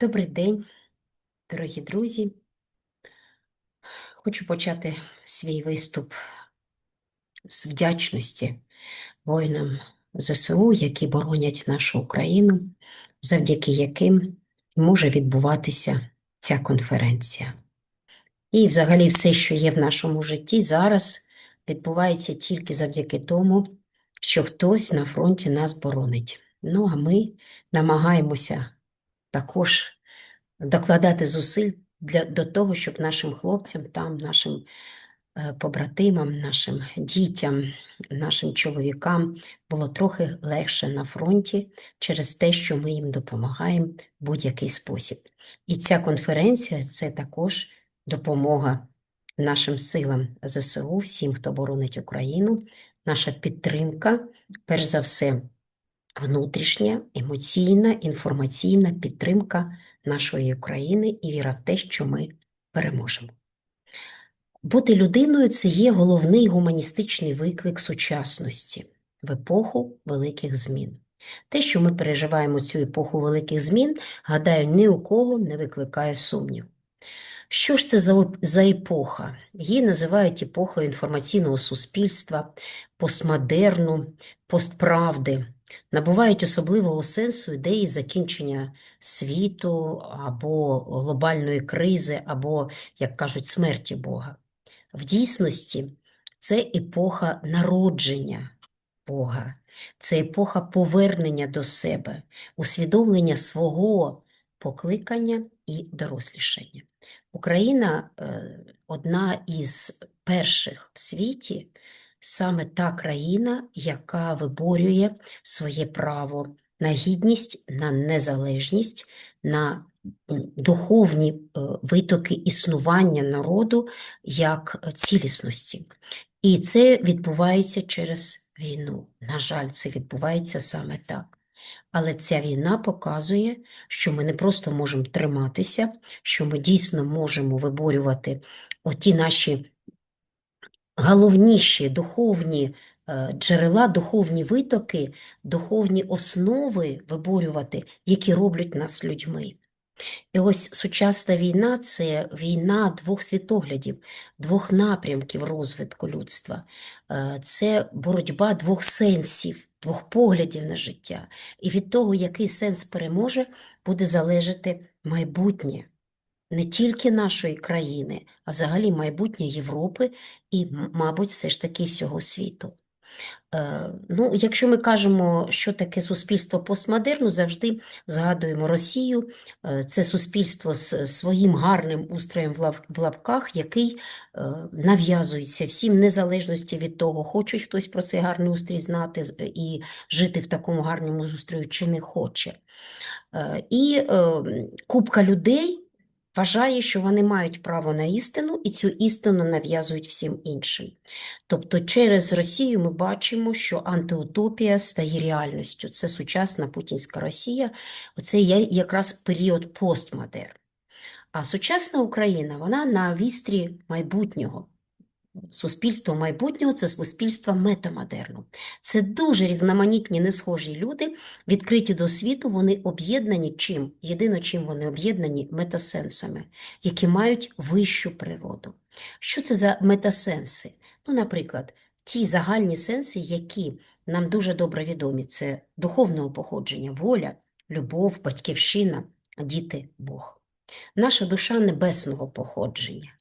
Добрий день, дорогі друзі. Хочу почати свій виступ з вдячності воїнам ЗСУ, які боронять нашу Україну, завдяки яким може відбуватися ця конференція. І взагалі все, що є в нашому житті зараз, відбувається тільки завдяки тому, що хтось на фронті нас боронить. Ну, а ми намагаємося також докладати зусиль для, до того, щоб нашим хлопцям, там, нашим е, побратимам, нашим дітям, нашим чоловікам було трохи легше на фронті через те, що ми їм допомагаємо в будь-який спосіб. І ця конференція це також допомога нашим силам ЗСУ, всім, хто боронить Україну, наша підтримка, перш за все, внутрішня, емоційна, інформаційна підтримка нашої України і віра в те, що ми переможемо. Бути людиною це є головний гуманістичний виклик сучасності в епоху великих змін. Те, що ми переживаємо цю епоху великих змін, гадаю, ні у кого не викликає сумнів. Що ж це за, за епоха? Її називають епохою інформаційного суспільства, постмодерну, постправди. Набувають особливого сенсу ідеї закінчення світу або глобальної кризи, або, як кажуть, смерті Бога. В дійсності це епоха народження Бога, це епоха повернення до себе, усвідомлення свого покликання і дорослішання. Україна е, одна із перших в світі, саме та країна, яка виборює своє право на гідність, на незалежність, на духовні е, витоки існування народу як цілісності. І це відбувається через війну. На жаль, це відбувається саме так. Але ця війна показує, що ми не просто можемо триматися, що ми дійсно можемо виборювати оті наші головніші духовні е, джерела, духовні витоки, духовні основи виборювати, які роблять нас людьми. І ось сучасна війна це війна двох світоглядів, двох напрямків розвитку людства. Е, Це боротьба двох сенсів, двох поглядів на життя. І від того, який сенс переможе, буде залежати майбутнє не тільки нашої країни, а взагалі майбутнє Європи і, мабуть, все ж таки всього світу. Е, Ну, якщо ми кажемо, що таке суспільство постмодерну, завжди згадуємо Росію. Е, Це суспільство з своїм гарним устроєм в лапках, який е, нав'язується всім, незалежності від того, хоче хтось про цей гарний устрій знати і жити в такому гарному устрою чи не хоче. І купка людей вважає, що вони мають право на істину, і цю істину нав'язують всім іншим. Тобто через Росію ми бачимо, що антиутопія стає реальністю. Це сучасна путінська Росія, оце є якраз період постмодерн. А сучасна Україна, вона на вістрі майбутнього. Суспільство майбутнього це суспільство метамодерну. Це дуже різноманітні, несхожі люди, відкриті до світу, вони об'єднані чим? Єдине, чим вони об'єднані метасенсами, які мають вищу природу. Що це за метасенси? Ну, наприклад, ті загальні сенси, які нам дуже добре відомі, це духовного походження, воля, любов, батьківщина, діти, Бог. Наша душа небесного походження.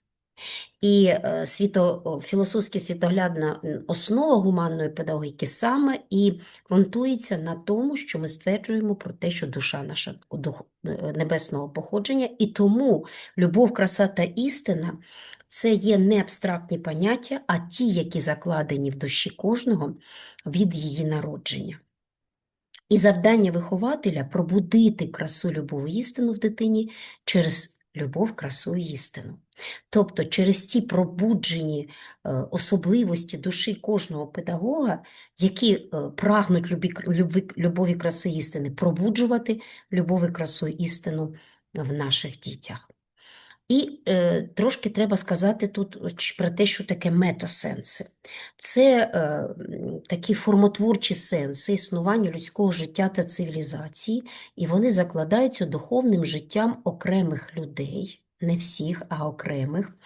І е, о, світоглядна основа гуманної педагогіки саме і ґрунтується на тому, що ми стверджуємо про те, що душа наша е, небесного походження, і тому любов, краса та істина це є не абстрактні поняття, а ті, які закладені в душі кожного від її народження. І завдання вихователя пробудити красу, любов і істину в дитині через любов, красу і істину. Тобто через ті пробуджені е, особливості душі кожного педагога, які е, прагнуть любові, краси істини, пробуджувати любов і красу істину в наших дітях. І е, трошки треба сказати тут про те, що таке метасенси. Це е, такі формотворчі сенси існування людського життя та цивілізації, і вони закладаються духовним життям окремих людей, не всіх, а окремих,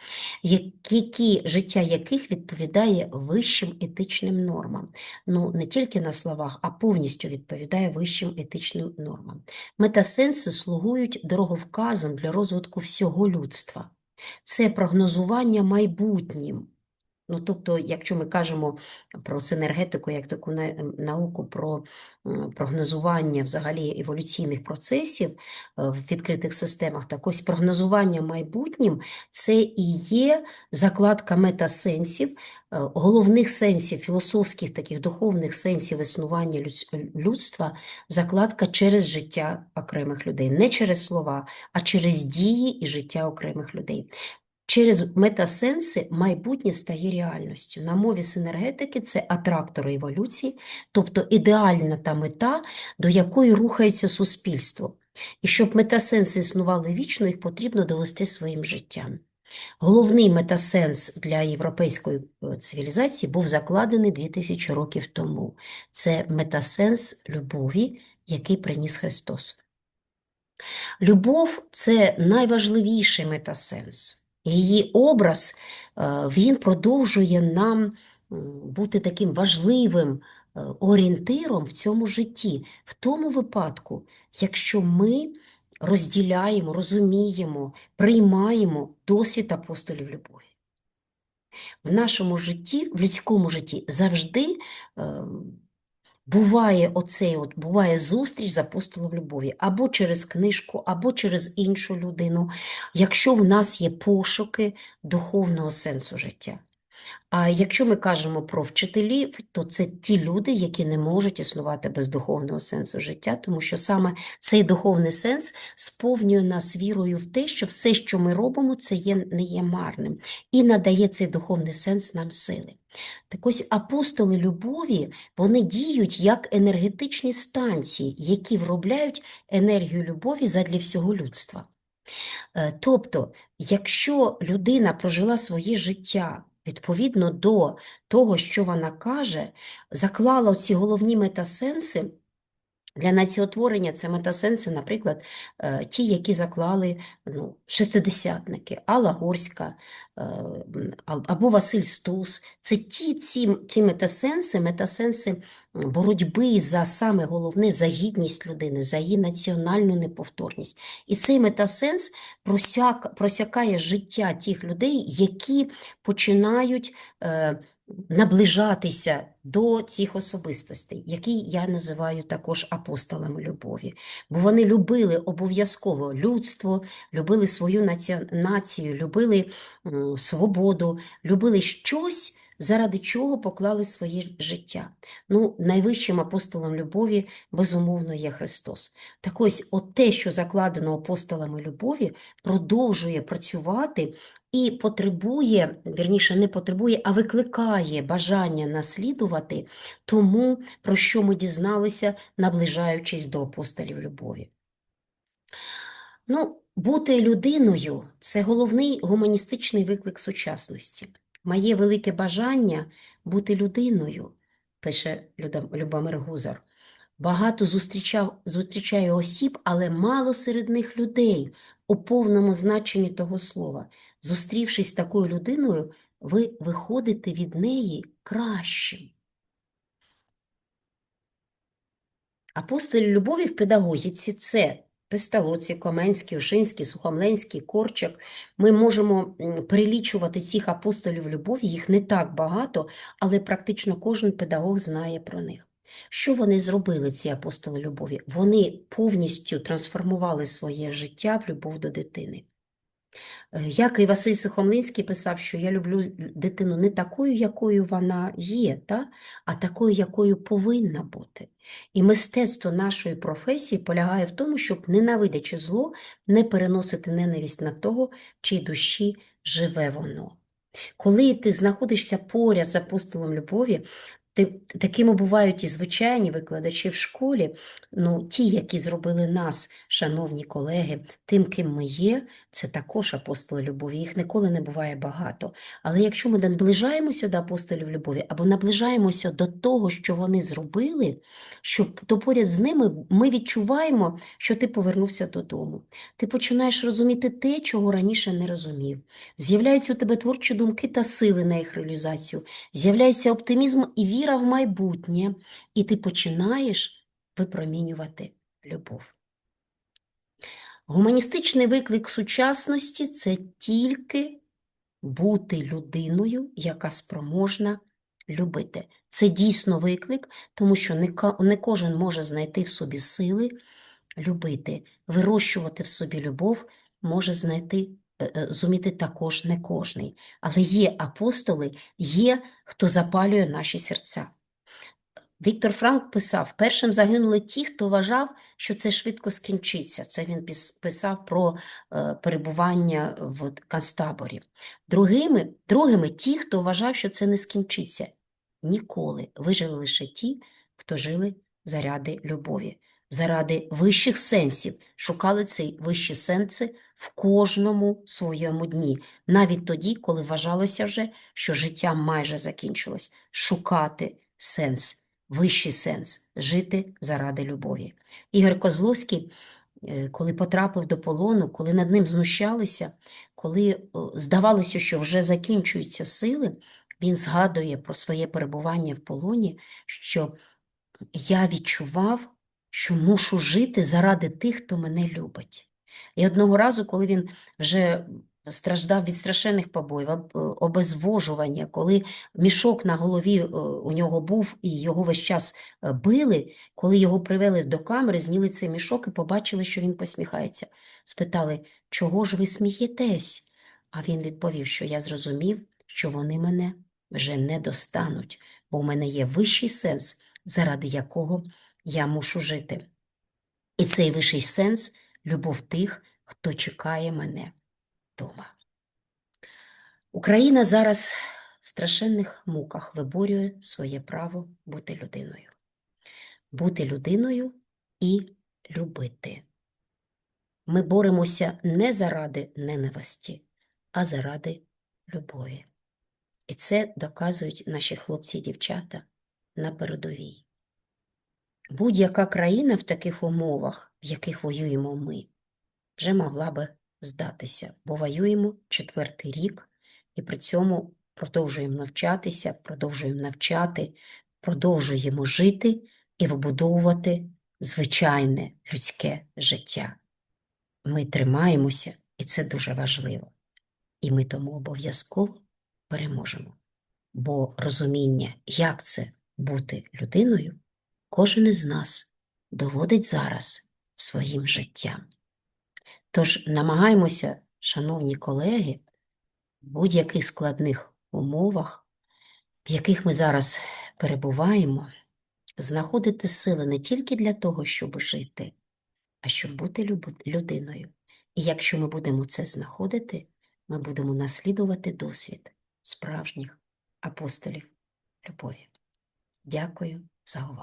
які, життя яких відповідає вищим етичним нормам. Ну, не тільки на словах, а повністю відповідає вищим етичним нормам. Метасенси слугують дороговказом для розвитку всього людства. Це прогнозування майбутнім. Ну, тобто, якщо ми кажемо про синергетику як таку ем, науку про прогнозування взагалі еволюційних процесів е, в відкритих системах, так ось прогнозування майбутнім це і є закладка метасенсів, е, головних сенсів, філософських таких духовних сенсів існування людства, закладка через життя окремих людей, не через слова, а через дії і життя окремих людей. Через метасенси майбутнє стає реальністю. На мові синергетики це атрактор еволюції, тобто ідеальна та мета, до якої рухається суспільство. І щоб метасенси існували вічно, їх потрібно довести своїм життям. Головний метасенс для європейської е, цивілізації був закладений 2000 років тому. Це метасенс любові, який приніс Христос. Любов це найважливіший метасенс. Її образ е, він продовжує нам бути таким важливим е, орієнтиром в цьому житті, в тому випадку, якщо ми розділяємо, розуміємо, приймаємо досвід апостолів любові. В нашому житті, в людському житті, завжди ем, Буває оцей от, буває зустріч з апостолом любові або через книжку, або через іншу людину, якщо в нас є пошуки духовного сенсу життя. А якщо ми кажемо про вчителів, то це ті люди, які не можуть існувати без духовного сенсу життя, тому що саме цей духовний сенс сповнює нас вірою в те, що все, що ми робимо, це є, не є марним, і надає цей духовний сенс нам сили. Так ось апостоли любові, вони діють як енергетичні станції, які вробляють енергію любові задля всього людства. Е, Тобто, якщо людина прожила своє життя відповідно до того, що вона каже, заклала ці головні метасенси, для націотворення це метасенси, наприклад, е, ті, які заклали ну, шестидесятники, Алла Горська е, або Василь Стус. Це ті ці, ці метасенси, метасенси боротьби за саме головне, за гідність людини, за її національну неповторність. І цей метасенс просяк, просякає життя тих людей, які починають е, наближатися до цих особистостей, які я називаю також апостолами любові. Бо вони любили обов'язково людство, любили свою наці- націю, любили свободу, любили щось, заради чого поклали своє життя. Ну, найвищим апостолом любові, безумовно, є Христос. Так ось, от те, що закладено апостолами любові, продовжує працювати і потребує, вірніше, не потребує, а викликає бажання наслідувати тому, про що ми дізналися, наближаючись до апостолів любові. Ну, бути людиною це головний гуманістичний виклик сучасності. Моє велике бажання бути людиною, пише Любомир Гузар. Багато зустрічав, зустрічаю осіб, але мало серед них людей у повному значенні того слова. Зустрівшись з такою людиною, ви виходите від неї кращим. Апостолі любові в педагогіці це Песталоці, Коменський, Ушинський, Сухомленський, Корчак. Ми можемо прилічувати цих апостолів любові, їх не так багато, але практично кожен педагог знає про них. Що вони зробили, ці апостоли любові? Вони повністю трансформували своє життя в любов до дитини. Е, Як і Василь Сухомлинський писав, що я люблю дитину не такою, якою вона є, та? а такою, якою повинна бути. І мистецтво нашої професії полягає в тому, щоб, ненавидячи зло, не переносити ненависть на того, в чиїй душі живе воно. Коли ти знаходишся поряд з апостолом любові, Такими бувають і звичайні викладачі в школі, ну, ті, які зробили нас, шановні колеги, тим, ким ми є, це також апостоли любові. Їх ніколи не буває багато. Але якщо ми наближаємося до апостолів любові або наближаємося до того, що вони зробили, що, то поряд з ними ми відчуваємо, що ти повернувся додому. Ти починаєш розуміти те, чого раніше не розумів. З'являються у тебе творчі думки та сили на їх реалізацію. З'являється оптимізм і віра в майбутнє, і ти починаєш випромінювати любов. Гуманістичний виклик сучасності це тільки бути людиною, яка спроможна любити. Це дійсно виклик, тому що не кожен може знайти в собі сили любити, вирощувати в собі любов може знайти, зуміти також не кожний. Але є апостоли, є хто запалює наші серця. Віктор Франк писав: першим загинули ті, хто вважав, що це швидко скінчиться. Це він писав про е, перебування в концтаборі. Другими, другими ті, хто вважав, що це не скінчиться. Ніколи вижили лише ті, хто жили заради любові, заради вищих сенсів, шукали цей вищі сенси в кожному своєму дні, навіть тоді, коли вважалося вже, що життя майже закінчилось. Шукати сенс вищий сенс жити заради любові. Ігор Козловський, е, коли потрапив до полону, коли над ним знущалися, коли здавалося, що вже закінчуються сили, він згадує про своє перебування в полоні, що я відчував, що мушу жити заради тих, хто мене любить. І одного разу, коли він вже страждав від страшенних побоїв, обезвожування, коли мішок на голові е, у нього був і його весь час е, били, коли його привели до камери, зняли цей мішок і побачили, що він посміхається. Спитали, чого ж ви смієтесь? А він відповів, що я зрозумів, що вони мене вже не достануть, бо у мене є вищий сенс, заради якого я мушу жити. І цей вищий сенс любов тих, хто чекає мене вдома. Україна зараз в страшенних муках виборює своє право бути людиною. Бути людиною і любити. Ми боремося не заради ненависті, а заради любові. І це доказують наші хлопці і дівчата на передовій. Будь-яка країна в таких умовах, в яких воюємо ми, вже могла би здатися, бо воюємо четвертий рік і при цьому продовжуємо навчатися, продовжуємо навчати, продовжуємо жити і вибудовувати звичайне людське життя. Ми тримаємося, і це дуже важливо. І ми тому обов'язково переможемо. Бо розуміння, як це бути людиною, кожен із нас доводить зараз своїм життям. Тож намагаємося, шановні колеги, в будь-яких складних умовах, в яких ми зараз перебуваємо, знаходити сили не тільки для того, щоб жити, а щоб бути людиною. І якщо ми будемо це знаходити, ми будемо наслідувати досвід справжніх апостолів любові. Дякую за увагу.